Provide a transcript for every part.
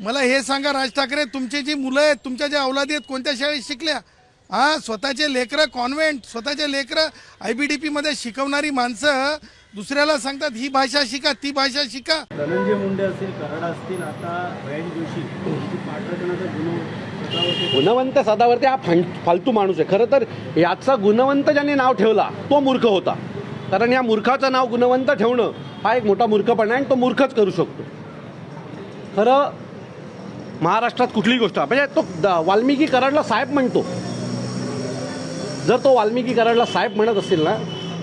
मला हे सांगा राज ठाकरे तुमची जी मुलं आहेत तुमच्या ज्या अवलादी आहेत कोणत्या शाळेत शिकल्या? हा स्वतःचे लेकरं कॉन्व्हेंट स्वतःचे लेकरं आय बी डी पीमध्ये शिकवणारी माणसं दुसऱ्याला सांगतात ही भाषा शिका ती भाषा शिका. धनंजय मुंडे असतील कराड असतील आता जोशी गुन्हा गुणवंत सदावरती हा फालतू माणूस आहे. खरं तर याचा गुणवंत ज्यांनी नाव ठेवला तो मूर्ख होता. कारण या मूर्खाचं नाव गुणवंत ठेवणं हा एक मोठा मूर्खपणा आहे आणि तो मूर्खच करू शकतो. खरं महाराष्ट्रात कुठलीही गोष्ट म्हणजे तो द- वाल्मिकी कराडला साहेब म्हणतो. जर तो वाल्मिकी कराडला साहेब म्हणत असेल ना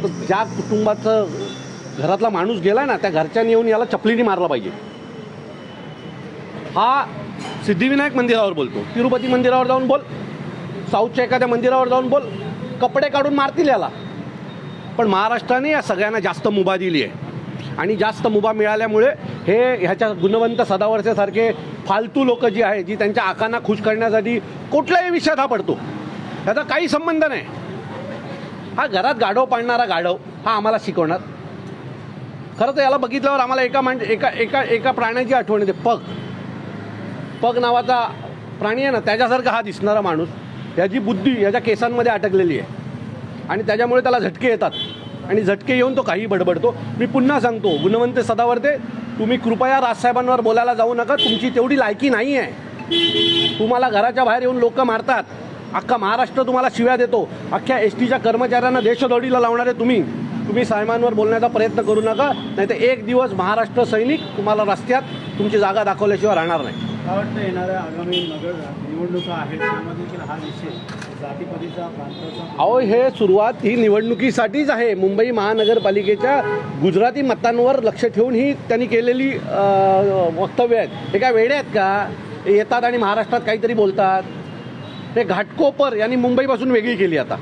तर ज्या कुटुंबाचं घरातला माणूस गेला ना त्या घरच्यांनी येऊन याला चपलीने मारला पाहिजे. हा सिद्धिविनायक मंदिरावर बोलतो. तिरुपती मंदिरावर जाऊन बोल साऊथच्या एखाद्या मंदिरावर जाऊन बोल कपडे काढून मारतील याला. पण महाराष्ट्राने या सगळ्यांना जास्त मुभा दिली आहे आणि जास्त मुभा मिळाल्यामुळे हे ह्याच्या गुणवंत सदावरच्यासारखे फालतू लोक जी आहे जी त्यांच्या आकांना खुश करण्यासाठी कुठल्याही विषयात हा पडतो. त्याचा काही संबंध नाही. हा घरात गाढव पाळणारा गाढव हा आम्हाला शिकवणार. खरं तर याला बघितल्यावर आम्हाला एका माण एका एका एका प्राण्याची आठवण येते. पग. पग नावाचा प्राणी आहे ना त्याच्यासारखा हा दिसणारा माणूस याची बुद्धी याच्या केसांमध्ये अटकलेली आहे. आणि त्याच्यामुळे त्याला झटके येतात. आणि झटके येऊन तो काही बडबडतो. मी पुन्हा सांगतो गुणवंत सदावर्ते तुम्ही कृपया राजसाहेबांवर बोलायला जाऊ नका तुमची तेवढी लायकी नाही आहे तुम्हाला घराच्या बाहेर येऊन लोक मारतात. अख्खा महाराष्ट्र तुम्हाला शिव्या देतो. अख्ख्या एस टीच्या कर्मचाऱ्यांना देशदोडीला लावणारे तुम्ही. तुम्ही साहेबांवर बोलण्याचा प्रयत्न करू नका नाही तर एक दिवस महाराष्ट्र सैनिक तुम्हाला रस्त्यात तुमची जागा दाखवल्याशिवाय राहणार नाही. काय वाटतं येणाऱ्या आगामी नगर निवडणुका आहेत त्यामध्ये देखील हा विषय जातीपातीचा प्रांताचा. अहो हे सुरुवात ही निवडणुकीसाठीच आहे. मुंबई महानगरपालिकेच्या गुजराती मतांवर लक्ष ठेवून ही त्यांनी केलेली वक्तव्य आहेत. हे काय वेडे आहेत का? येतात आणि महाराष्ट्रात काहीतरी बोलतात. हे घाटकोपर यांनी मुंबईपासून वेगळी केली आता.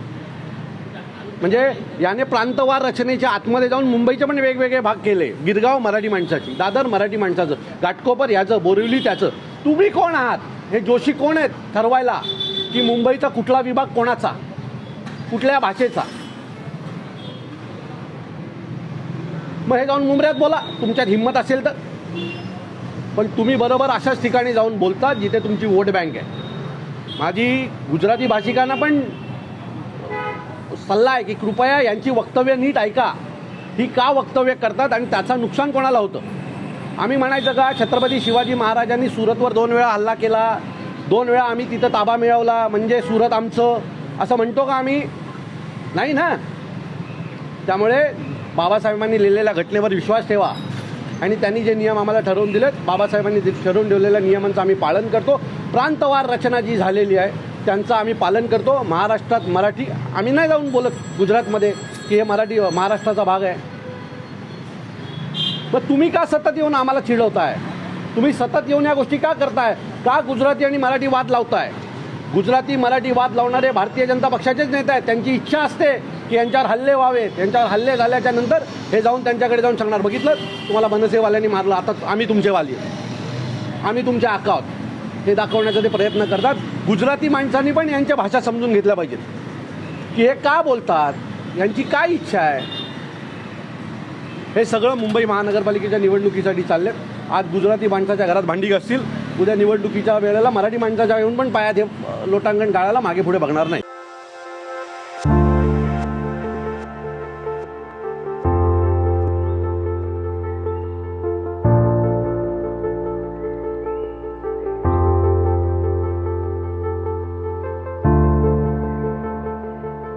म्हणजे याने प्रांतवार रचनेच्या आतमध्ये जाऊन मुंबईचे पण वेगवेगळे भाग केले. गिरगाव मराठी माणसाची दादर मराठी माणसाचं घाटकोपर याचं बोरिवली त्याचं. तुम्ही कोण आहात? हे जोशी कोण आहेत? ठरवायला. की मुंबईचा कुठला विभाग कोणाचा? कुठल्या भाषेचा? मग हे जाऊन मुंबऱ्यात बोला. तुमच्यात हिंमत असेल तर. पण तुम्ही बरोबर अशाच ठिकाणी जाऊन बोलता जिथे तुमची वोट बँक आहे. माझी गुजराती भाषिकांना पण सल्ला आहे की कृपया यांची वक्तव्य नीट ऐका. ही का वक्तव्य करतात आणि त्याचं नुकसान कोणाला होतं? आम्ही म्हणायचं का छत्रपती शिवाजी महाराजांनी सुरतवर दोन वेळा हल्ला केला. दोन वेळा आम्ही तिथं ताबा मिळवला म्हणजे सुरत आमचं. असं म्हणतो का आम्ही? नाही ना? त्यामुळे बाबासाहेबांनी लिहिलेल्या घटनेवर विश्वास ठेवा. आणि त्यांनी जे नियम आम्हाला ठरवून दिलेत बाबासाहेबांनी ठरवून ठेवलेल्या नियमांचं आम्ही पालन करतो. प्रांतवार रचना जी झालेली आहे त्यांचं आम्ही पालन करतो. महाराष्ट्रात मराठी आम्ही नाही जाऊन बोलत गुजरातमध्ये की हे मराठी महाराष्ट्राचा भाग आहे. मग तुम्ही का सतत येऊन आम्हाला चिडवताय? तुम्ही सतत येऊन या गोष्टी का करताय? का गुजराती आणि मराठी वाद लावताय? गुजराती मराठी वाद लावणारे भारतीय जनता पक्षाचेच नेते आहेत. त्यांची इच्छा असते की यांच्यावर हल्ले व्हावेत यांच्यावर हल्ले झाल्याच्यानंतर हे जाऊन त्यांच्याकडे जाऊन सांगणार. बघितलं? तुम्हाला मनसेवाल्यांनी मारलं. आता आम्ही तुमचेवाली आम्ही तुमचे आहोत हे दाखवण्याचा ते प्रयत्न करतात. गुजराती माणसांनी पण यांच्या भाषा समजून घेतल्या पाहिजेत. की हे का बोलतात? यांची काय इच्छा आहे? हे सगळं मुंबई महानगरपालिकेच्या निवडणुकीसाठी चालले आज गुजराती माणसाच्या घरात भांडी घासतील. उद्या निवडणुकीच्या वेळेला मराठी माणसाच्या येऊन पण पायात हे लोटांगण गाळायला मागे पुढे बघणार नाही.